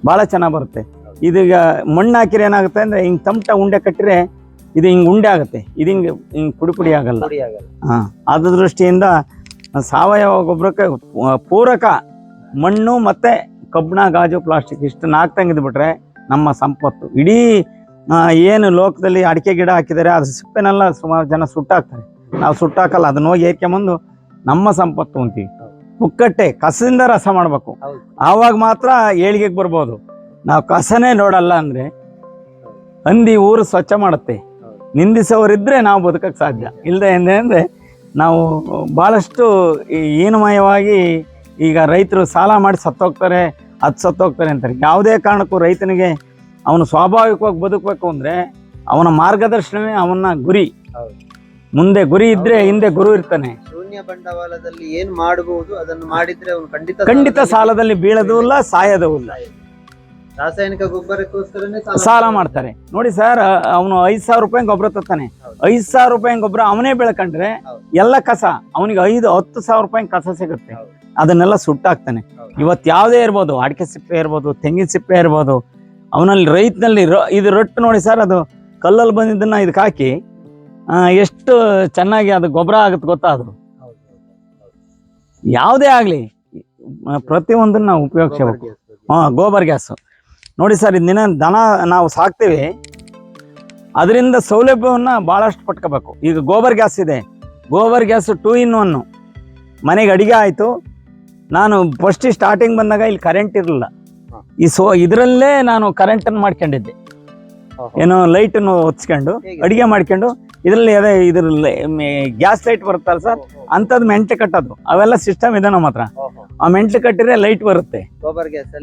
ಭಾಳ ಚೆನ್ನಾಗಿ ಬರುತ್ತೆ. ಇದೀಗ ಮಣ್ಣು ಹಾಕಿದ್ರೆ ಏನಾಗುತ್ತೆ ಅಂದ್ರೆ ಹಿಂಗ್ ತಮಟ ಉಂಡೆ ಕಟ್ಟಿದ್ರೆ ಇದು ಹಿಂಗ್ ಉಂಡೆ ಆಗುತ್ತೆ. ಇದು ಹಿಂಗ್ ಹಿಂಗ್ ಪುಡಿ ಪುಡಿ ಆಗಲ್ಲ. ಹಾ ಅದ್ರ ದೃಷ್ಟಿಯಿಂದ ಸಾವಯವ ಗೊಬ್ಬರಕ್ಕೆ ಪೂರಕ ಮಣ್ಣು ಮತ್ತೆ ಕಬ್ಬಿಣ ಗಾಜು ಪ್ಲಾಸ್ಟಿಕ್ ಇಷ್ಟು ನಾಲ್ಕು ತಂಗಿದ್ಬಿಟ್ರೆ ಬಿಟ್ರೆ ನಮ್ಮ ಸಂಪತ್ತು. ಇಡೀ ಏನು ಲೋಕದಲ್ಲಿ ಅಡಿಕೆ ಗಿಡ ಹಾಕಿದರೆ ಅದು ಸಿಪ್ಪೆನೆಲ್ಲ ಸುಮಾರು ಜನ ಸುಟ್ಟಾಕ್ತಾರೆ. ನಾವು ಸುಟ್ಟಾಕಲ್ಲ, ಅದನ್ನ ಹೋಗಿ ಏರ್ಕೊಂಬಂದು ನಮ್ಮ ಸಂಪತ್ತು ಅಂತೀವಿ. ಪುಕ್ಕಟ್ಟೆ ಕಸದಿಂದ ರಸ ಮಾಡಬೇಕು. ಆವಾಗ ಮಾತ್ರ ಏಳಿಗೆಗೆ ಬರ್ಬೋದು. ನಾವು ಕಸನೇ ನೋಡಲ್ಲ ಅಂದ್ರೆ ಹಂದಿ ಊರು ಸ್ವಚ್ಛ ಮಾಡುತ್ತೆ. ನಿಂದಿಸೋರಿದ್ದರೆ ನಾವು ಬದುಕಕ್ಕೆ ಸಾಧ್ಯ. ಇಲ್ಲದೆ ಎಂದೆ ಅಂದರೆ ನಾವು ಭಾಳಷ್ಟು ಹೀನಮಯವಾಗಿ ಈಗ ರೈತರು ಸಾಲ ಮಾಡಿ ಸತ್ತೋಗ್ತಾರೆ, ಅದು ಸತ್ತೋಗ್ತಾರೆ ಅಂತಾರೆ. ಯಾವುದೇ ಕಾರಣಕ್ಕೂ ರೈತನಿಗೆ ಅವನು ಸ್ವಾಭಾವಿಕವಾಗಿ ಬದುಕಬೇಕು ಅಂದರೆ ಅವನ ಮಾರ್ಗದರ್ಶನವೇ ಅವನ ಗುರಿ. ಮುಂದೆ ಗುರಿ ಇದ್ರೆ ಹಿಂದೆ ಗುರು ಇರ್ತಾನೆ. ಶೂನ್ಯ ಬಂಡವಾಳದಲ್ಲಿ ಏನ್ ಮಾಡಬಹುದು ಅದನ್ನು ಮಾಡಿದ್ರೆ ಅವನು ಖಂಡಿತ ಖಂಡಿತ ಸಾಲದಲ್ಲಿ ಬೀಳೋದು ಇಲ್ಲ ಸಾಯೋದು ಇಲ್ಲ. ರಾಸಾಯನಿಕ ಗೊಬ್ಬರಕ್ಕೋಸ್ಕರನೇ ಸಾಲ ಮಾಡ್ತಾರೆ. ನೋಡಿ ಸರ್ ಅವನು ಐದು ಸಾವಿರ ರೂಪಾಯಿ ಗೊಬ್ಬರ ತತ್ತಾನೆ. ಐದು ಸಾವಿರ ರೂಪಾಯಿ ಗೊಬ್ಬರ ಅವನೇ ಬೆಳ್ಕೊಂಡ್ರೆ. ಎಲ್ಲ ಕಸ ಅವನಿಗೆ ಐದು ಹತ್ತು ಸಾವಿರ ರೂಪಾಯಿ ಕಸ ಸಿಗುತ್ತೆ. ಅದನ್ನೆಲ್ಲ ಸುಟ್ಟಾಕ್ತಾನೆ. ಇವತ್ ಇವತ್ತು ಯಾವುದೇ ಇರ್ಬೋದು ಅಡಿಕೆ ಸಿಪ್ಪೆ ಇರ್ಬೋದು ತೆಂಗಿನ ಸಿಪ್ಪೆ ಇರ್ಬೋದು ಅವನಲ್ಲಿ ರೈತನಲ್ಲಿ ರೊ ಇದು ರೊಟ್ಟು ನೋಡಿ ಸರ್ ಅದು ಕಲ್ಲಲ್ಲಿ ಬಂದಿದ್ದನ್ನ ಇದಕ್ಕೆ ಹಾಕಿ ಎಷ್ಟು ಚೆನ್ನಾಗಿ ಅದು ಗೊಬ್ಬರ ಆಗುತ್ತೆ ಗೊತ್ತಾ ಅದು? ಯಾವುದೇ ಆಗಲಿ ಪ್ರತಿಯೊಂದನ್ನು ನಾವು ಉಪಯೋಗಿಸಬೇಕು. ಹಾಂ ಗೋಬರ್ ಗ್ಯಾಸು. ನೋಡಿ ಸರ್ ಇದನ್ನ ದನ ನಾವು ಸಾಕ್ತೀವಿ ಅದರಿಂದ ಸೌಲಭ್ಯವನ್ನು ಭಾಳಷ್ಟು ಪಟ್ಕೋಬೇಕು. ಈಗ ಗೋಬರ್ ಗ್ಯಾಸ್ ಇದೆ. Gobar gas two in one ಮನೆಗೆ ಅಡಿಗೆ ಆಯಿತು. ನಾನು ಫಸ್ಟ್ ಸ್ಟಾರ್ಟಿಂಗ್ ಬಂದಾಗ ಇಲ್ಲಿ ಕರೆಂಟ್ ಇರಲಿಲ್ಲ. ಈ ಸೋ ಇದರಲ್ಲೇ ನಾನು ಕರೆಂಟನ್ನು ಮಾಡ್ಕೊಂಡಿದ್ದೆ. ಏನೋ ಲೈಟನ್ನು ಅನ್ನು ಹೊಚ್ಕೊಂಡು ಅಡಿಗೆ ಮಾಡ್ಕೊಂಡು ಇದರಲ್ಲಿ ಅದೇ ಇದ್ರ ಗ್ಯಾಸ್ ಲೈಟ್ ಬರುತ್ತಲ್ಲ ಸರ್ ಅಂತದ್ ಅಂಥದ್ದು ಮೆಂಟ್ಲು ಕಟ್ಟೋದು. ಅವೆಲ್ಲ ಸಿಸ್ಟಮ್ ಇದೆ ನಮ್ಮ ಹತ್ರ. ಆ ಮೆಂಟ್ ಕಟ್ಟಿದ್ರೆ ಲೈಟ್ ಬರುತ್ತೆ.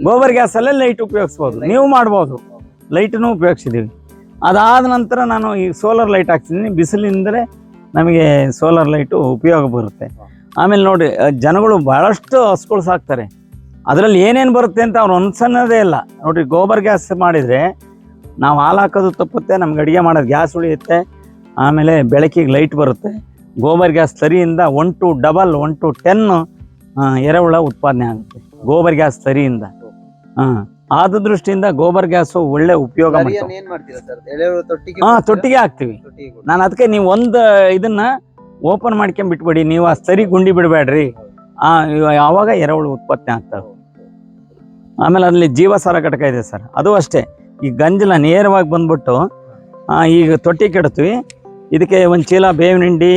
ಗೋಬರ್ ಗ್ಯಾಸ್ ಅಲ್ಲಿ. ಲೈಟ್ ಉಪಯೋಗಿಸ್ಬೋದು. ನೀವು ಮಾಡ್ಬೋದು. ಲೈಟನ್ನು ಉಪಯೋಗಿಸಿದೀವಿ ಅದಾದ ನಂತರ ನಾನು ಈ ಸೋಲಾರ್ ಲೈಟ್ ಹಾಕ್ತಿದ್ದೀನಿ ಬಿಸಿಲಿಂದಲೇ ನಮಗೆ ಸೋಲಾರ್ ಲೈಟು ಉಪಯೋಗ ಬರುತ್ತೆ. ಆಮೇಲೆ ನೋಡಿ ಜನಗಳು ಬಹಳಷ್ಟು ಹಸುಗಳು ಸಾಕ್ತಾರೆ. ಅದರಲ್ಲಿ ಏನೇನು ಬರುತ್ತೆ ಅಂತ ಅವ್ರು ಅನ್ಸನ್ನೋದೇ ಇಲ್ಲ. ನೋಡ್ರಿ ಗೋಬರ್ ಗ್ಯಾಸ್ ಮಾಡಿದರೆ ನಾವು ಹಾಲು ಹಾಕೋದು ತಪ್ಪುತ್ತೆ ನಮ್ಗೆ ಅಡುಗೆ ಮಾಡೋದು ಗ್ಯಾಸ್ ಉಳಿಯುತ್ತೆ ಆಮೇಲೆ ಬೆಳಕಿಗೆ ಲೈಟ್ ಬರುತ್ತೆ. Gobar gas ತರಿಯಿಂದ one two double one two ten ಎರೆಹುಳ ಉತ್ಪಾದನೆ ಆಗುತ್ತೆ. ಗೋಬರ್ ಗ್ಯಾಸ್ ತರಿಯಿಂದ ಹಾಂ ಆದ ದೃಷ್ಟಿಯಿಂದ ಗೋಬರ್ ಗ್ಯಾಸು ಒಳ್ಳೆ ಉಪಯೋಗ ಹಾಂ ತೊಟ್ಟಿಗೆ ಹಾಕ್ತೀವಿ. ನಾನು ಅದಕ್ಕೆ ನೀವು ಒಂದು ಇದನ್ನ ಓಪನ್ ಮಾಡ್ಕೊಂಡ್ ಬಿಟ್ಬಿಡಿ ನೀವು ಆ ಸರಿ ಗುಂಡಿ ಬಿಡಬೇಡ್ರಿ. ಆ ಯಾವಾಗ ಆವಾಗ ಎರೆಹುಳು ಉತ್ಪತ್ತಿ ಆಗ್ತವೆ. ಆಮೇಲೆ ಅಲ್ಲಿ ಜೀವಸಾರ ಘಟಕ ಇದೆ ಸರ್. ಅದು ಅಷ್ಟೇ. ಈ ಗಂಜಲ ನೇರವಾಗಿ ಬಂದ್ಬಿಟ್ಟು ಈಗ ತೊಟ್ಟಿ ಕೆಡ್ತೀವಿ. ಇದಕ್ಕೆ ಒಂದು ಚೀಲ, ಬೇವಿನ ಹಿಂಡಿ,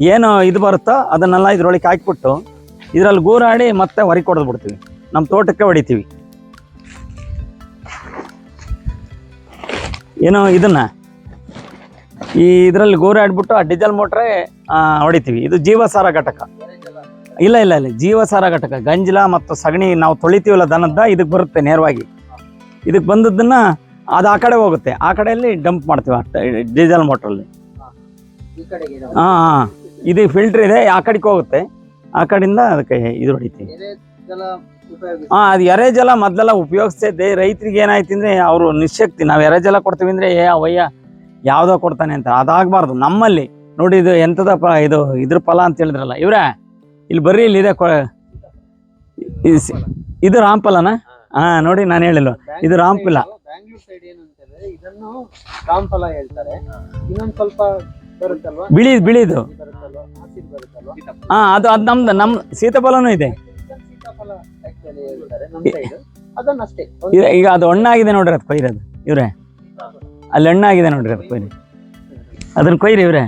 ಏನು ಇದು ಬರುತ್ತೋ ಅದನ್ನೆಲ್ಲ ಇದ್ರೊಳಗೆ ಹಾಕಿಬಿಟ್ಟು, ಇದರಲ್ಲಿ ಗೂರಾಡಿ ಮತ್ತೆ ಹೊರಗೆ ಕೊಡದು ಬಿಡ್ತೀವಿ. ನಮ್ಮ ತೋಟಕ್ಕೆ ಹೊಡಿತೀವಿ. ಏನು ಇದನ್ನ. ಈ ಇದರಲ್ಲಿ ಗೂರಾಡ್ಬಿಟ್ಟು ಆ ಡೀಸೆಲ್ ಮೋಟ್ರೇ ಹೊಡಿತೀವಿ. ಇದು ಜೀವಸಾರ ಘಟಕ. ಇಲ್ಲ ಇಲ್ಲ ಇಲ್ಲ. ಜೀವಸಾರ ಘಟಕ. ಗಂಜಲ ಮತ್ತು ಸಗಣಿ ನಾವು ತೊಳಿತೀವಲ್ಲ ದನದ್ದ ಇದಕ್ಕೆ ಬರುತ್ತೆ ನೇರವಾಗಿ. ಇದಕ್ಕೆ ಬಂದದ್ದನ್ನ ಅದು ಆ ಕಡೆ ಹೋಗುತ್ತೆ. ಆ ಕಡೆಯಲ್ಲಿ ಡಂಪ್ ಮಾಡ್ತೀವಿ ಡೀಸೆಲ್ ಮೋಟ್ರಲ್ಲಿ. ಹಾಂ ಹಾಂ. ಇದು ಫಿಲ್ಟರ್ ಇದೆ ಆ ಕಡೆಗೆ ಹೋಗುತ್ತೆ. ಆ ಕಡೆಯಿಂದ ಅದಕ್ಕೆ ಇದು ಹೊಡಿತೀವಿ. ಎರೆ ಜಲ ಹಾಂ ಅದು ಎರೆಜಲ ಮೊದಲೆಲ್ಲ ಉಪಯೋಗಿಸ್ತಿದ್ದೆ ರೈತರಿಗೆ ಏನಾಯ್ತು ಅಂದರೆ ಅವರು ನಿಶಕ್ತಿ. ನಾವು ಎರೆಜಲ ಕೊಡ್ತೀವಿ ಅಂದರೆ ಏ ಅವಯ್ಯ ಯಾವುದೋ ಕೊಡ್ತಾನೆ ಅಂತ. ಅದಾಗಬಾರ್ದು. ನಮ್ಮಲ್ಲಿ. ನೋಡಿ ಇದು ಎಂಥದಪ್ಪ ಇದು ಇದ್ರ ಫಲ ಅಂತ ಹೇಳಿದ್ರಲ್ಲ. ಇವ್ರೆ ಇಲ್ಲಿ ಬರ್ರಿ ಇಲ್ಲಿ ಇದೆ ಕೊ- ಇದು ರಾಮ್ಫಲನ ಹಾಂ. ನೋಡಿ ನಾನು ಹೇಳಿಲ್ಲ ಇದು ರಾಮ್ಫಲ ಬಿಳಿ ಬಿಳಿದು ಹಾ ಅದು ಅದು ನಮ್ದು ನಮ್ಮ ಸೀತಾಫಲನೂ ಇದೆ. ಈಗ- ಅದು ಹಣ್ಣಾಗಿದೆ ನೋಡ್ರಿ ಅದು ಕೊಯ್ರದು ಇವ್ರೆ. ಅಲ್ಲಿ ಹಣ್ಣಾಗಿದೆ ನೋಡ್ರಿ ಅದು ಕೊಯ್ರಿ. ಅದನ್ನ ಕೊಯ್ರಿ ಇವ್ರೆ.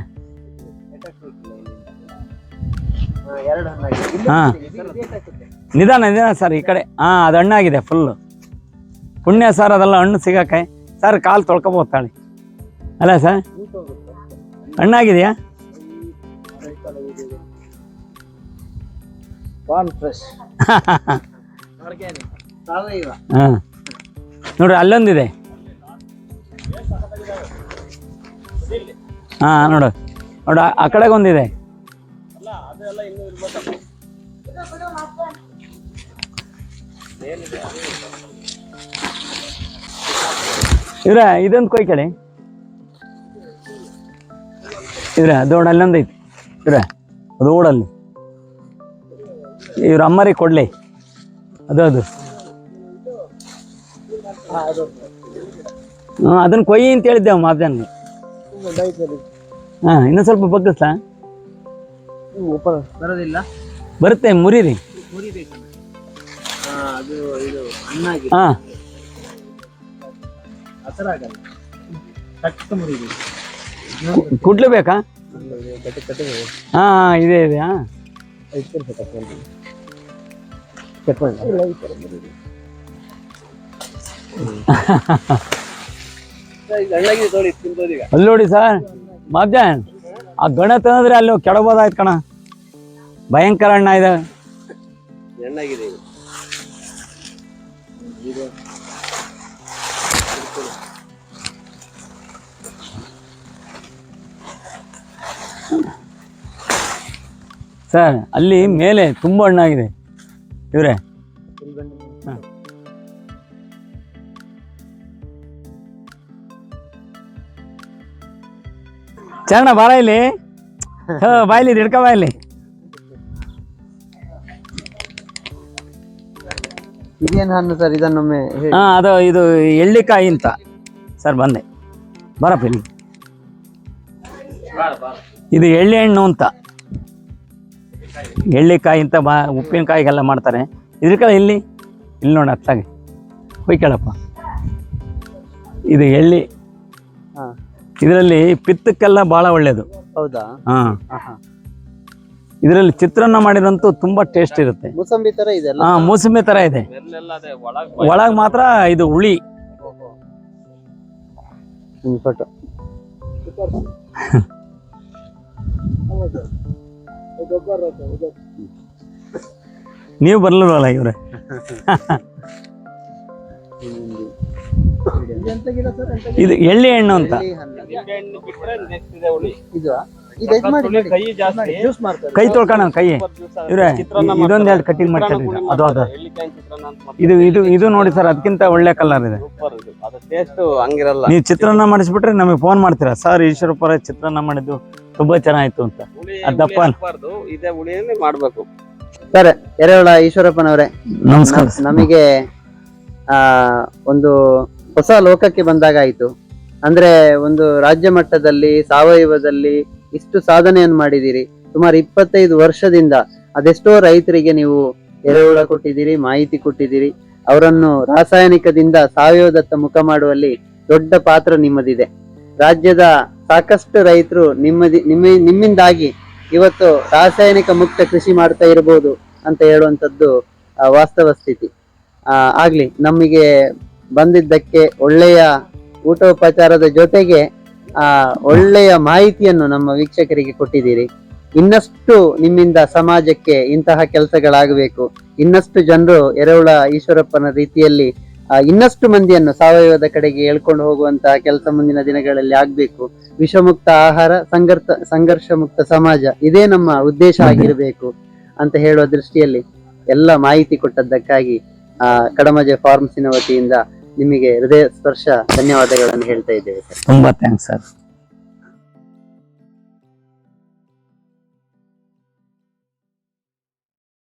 ಹಾ. ನಿಧಾನ ನಿಧಾನ ಸರ್ ಈ ಕಡೆ. ಹಾಂ ಅದು ಹಣ್ಣಾಗಿದೆ ಫುಲ್ಲು ಪುಣ್ಯ ಸರ್ ಅದೆಲ್ಲ ಹಣ್ಣು ಸಿಗಕ್ಕೆ. ಸರ್ ಕಾಲು ತೊಳ್ಕೊಬೋದು ತಾಳಿ. ಅಲ್ಲ ಸರ್. ಹಣ್ಣಾಗಿದೆಯಾ. ಹಾಂ. ನೋಡ್ರಿ ಅಲ್ಲೊಂದಿದೆ. ಹಾಂ ನೋಡು. ನೋಡು ಆ- ಆ ಇವ್ರ ಇದೊಂದು ಕೊಯ್ ಕಡೆ ಇವ್ರ ಅಲ್ಲೊಂದೈತಿ ಅಲ್ಲೊಂದು ಐತಿ ಇವ್ರ ಅದು ಓಡಲ್ಲಿ. ಇವ್ರ ಅಮ್ಮರಿಗೆ ಕೊಡ್ಲಿ. ಅದು ಅದು. ಹ್ಞೂ ಅದನ್ನ ಕೊಯ್ ಅಂತ ಹೇಳಿದ್ದೆವು ಅಲ್ಲಿ. ಹಾಂ ಇನ್ನೂ ಸ್ವಲ್ಪ ಬಗ್ಗಿಸ್ಲಾ ಬರೋದಿಲ್ಲ. ಬರುತ್ತೆ ಮುರಿರಿ. ಹಾ, ಕುಡ್ಲು ಬೇಕಾ? ಹಾ ಇದೆ ಇದೆ ಹಾಂ. ಅಲ್ಲಿ ನೋಡಿ ಸರ್ ಮಧ್ಯಾಹ್ನ. ಆ ಗಣ ತಂದ್ರೆ ಅಲ್ಲಿ ಕೆಡಬೋದಾಯ್ತು ಕಣ. ಭಯಂಕರ ಅಣ್ಣ ಇದು. ಸರ್ ಅಲ್ಲಿ ಮೇಲೆ ತುಂಬ ಹಣ್ಣಾಗಿದೆ ಇವ್ರೆ. ಚರಣ ಬಾರ ಇಲ್ಲಿ. ಬಾಯ್ಲಿ ಹಿಡ್ಕ ಬಾಯ್ಲಿ ಇದೇನು ಹಣ್ಣು ಸರ್? ಇದನ್ನೊಮ್ಮೆ ಹಾ ಅದು ಇದು ಎಳ್ಳಿಕಾಯಿ ಅಂತ. ಸರ್ ಬಂದೆ. ಬರಪ್ಪ ಇಲ್ಲಿ. ಇದು ಎಳ್ಳಿ ಹಣ್ಣು ಅಂತ. ಎಳ್ಳಿಕಾಯಿ ಅಂತ ಬಾ ಉಪ್ಪಿನಕಾಯಿಗೆಲ್ಲ ಮಾಡ್ತಾರೆ. ಇದ್ರ ಕಡೆ ಇಲ್ಲಿ ಇಲ್ಲಿ ನೋಡಿ ಹತ್ತಾಗಿ ಹೋಯ್ ಕೇಳಪ್ಪ. ಇದು ಎಳ್ಳಿ. ಹಾ. ಇದರಲ್ಲಿ ಪಿತ್ತಕ್ಕೆಲ್ಲ ಭಾಳ ಒಳ್ಳೆಯದು ಹೌದಾ? ಹಾಂ. ಇದರಲ್ಲಿ ಚಿತ್ರಾನ್ನ ಮಾಡಿದಂತೂ ತುಂಬಾ ಟೇಸ್ಟ್ ಇರುತ್ತೆ. ಮೂಸಂಬಿ ತರ ಇದೆಲ್ಲ ಹಾಂ ಮೂಸಂಬಿ ಥರ ಇದೆ. ಒಳಗೆ ಮಾತ್ರ ಇದು ಹುಳಿ. ಫೋಟೋ ನೀವು ಬರ್ಲಿಲ್ವಲ್ಲ ಇವ್ರೆ? ಇದು ಎಳ್ಳಿ ಹಣ್ಣು ಅಂತ. ಕೈ ತೊಳ್ಕೊಳ ಕೈ ಇವ್ರೆ ಇದೊಂದು ಎರಡು ಕಟಿಂಗ್ ಮಾಡ್ತಾರೆ. ಅದು ಅದು. ಇದು ಇದು ಇದು ನೋಡಿ ಸರ್ ಅದಕ್ಕಿಂತ ಒಳ್ಳೆ ಕಲರ್ ಇದೆ. ಟೇಸ್ಟ್ ಹಂಗಿರಲ್ಲ. ನೀವು ಚಿತ್ರಾನ್ನ ಮಾಡಿಸ್ಬಿಟ್ರೆ ನಮಗೆ ಫೋನ್ ಮಾಡ್ತೀರಾ? ಸರ್ ಈಶ್ವರಪ್ಪ ಚಿತ್ರಾನ್ನ ಮಾಡಿದ್ದು ತುಂಬಾ ಚೆನ್ನಾಯ್ತು ಅಂತ. ಅದಪ್ಪ. ಇದೇ ಮಾಡ್ಬೇಕು. ಸರ್ ಎರೆಹುಳ ಈಶ್ವರಪ್ಪನವರೇ ನಮಸ್ಕಾರ ನಮ್- ನಮಗೆ ಆ ಒಂದು ಹೊಸ ಲೋಕಕ್ಕೆ ಬಂದಾಗ ಆಯ್ತು. ಅಂದ್ರೆ ಒಂದು ರಾಜ್ಯ ಮಟ್ಟದಲ್ಲಿ ಸಾವಯವದಲ್ಲಿ ಇಷ್ಟು ಸಾಧನೆಯನ್ನು ಮಾಡಿದಿರಿ ಸುಮಾರು ಇಪ್ಪತ್ತೈದು ವರ್ಷದಿಂದ ಅದೆಷ್ಟೋ ರೈತರಿಗೆ ನೀವು ಎರೆಹುಳ ಕೊಟ್ಟಿದ್ದೀರಿ ಮಾಹಿತಿ ಕೊಟ್ಟಿದ್ದೀರಿ. ಅವರನ್ನು ರಾಸಾಯನಿಕದಿಂದ ಸಾವಯವದತ್ತ ಮುಖ ಮಾಡುವಲ್ಲಿ ದೊಡ್ಡ ಪಾತ್ರ ನಿಮ್ಮದಿದೆ. ರಾಜ್ಯದ ಸಾಕಷ್ಟು ರೈತರು ನಿಮ್ಮದಿ ನಿಮ್ಮ ನಿಮ್ಮಿಂದಾಗಿ ಇವತ್ತು ರಾಸಾಯನಿಕ ಮುಕ್ತ ಕೃಷಿ ಮಾಡ್ತಾ ಇರಬಹುದು ಅಂತ ಹೇಳುವಂತದ್ದು ಆ, ವಾಸ್ತವ ಸ್ಥಿತಿ. ಆಗಲಿ ನಮಗೆ ಬಂದಿದ್ದಕ್ಕೆ ಒಳ್ಳೆಯ ಊಟೋಪಚಾರದ ಜೊತೆಗೆ ಆ ಒಳ್ಳೆಯ ಮಾಹಿತಿಯನ್ನು ನಮ್ಮ ವೀಕ್ಷಕರಿಗೆ ಕೊಟ್ಟಿದ್ದೀರಿ. ಇನ್ನಷ್ಟು ನಿಮ್ಮಿಂದ ಸಮಾಜಕ್ಕೆ ಇಂತಹ ಕೆಲಸಗಳಾಗಬೇಕು. ಇನ್ನಷ್ಟು ಜನರು ಎರೆಹುಳ ಈಶ್ವರಪ್ಪನ ರೀತಿಯಲ್ಲಿ ಇನ್ನಷ್ಟು ಮಂದಿಯನ್ನು ಸಾವಯವದ ಕಡೆಗೆ ಎಳ್ಕೊಂಡು ಹೋಗುವಂತಹ ಕೆಲಸ ಮುಂದಿನ ದಿನಗಳಲ್ಲಿ ಆಗ್ಬೇಕು. ವಿಷಮುಕ್ತ ಆಹಾರ ಸಂಘರ್ಷ ಸಂಘರ್ಷ ಮುಕ್ತ ಸಮಾಜ ಇದೇ ನಮ್ಮ ಉದ್ದೇಶ ಆಗಿರಬೇಕು ಅಂತ ಹೇಳುವ ದೃಷ್ಟಿಯಲ್ಲಿ ಎಲ್ಲ ಮಾಹಿತಿ ಕೊಟ್ಟದ್ದಕ್ಕಾಗಿ ಆ ಕಡಮಜೆ ಫಾರ್ಮ್ಸಿನ ವತಿಯಿಂದ ನಿಮಗೆ ಹೃದಯ ಸ್ಪರ್ಶ ಧನ್ಯವಾದಗಳನ್ನು ಹೇಳ್ತಾ ಇದ್ದೇವೆ ಸರ್. ತುಂಬಾ ಥ್ಯಾಂಕ್ಸ್ ಸರ್.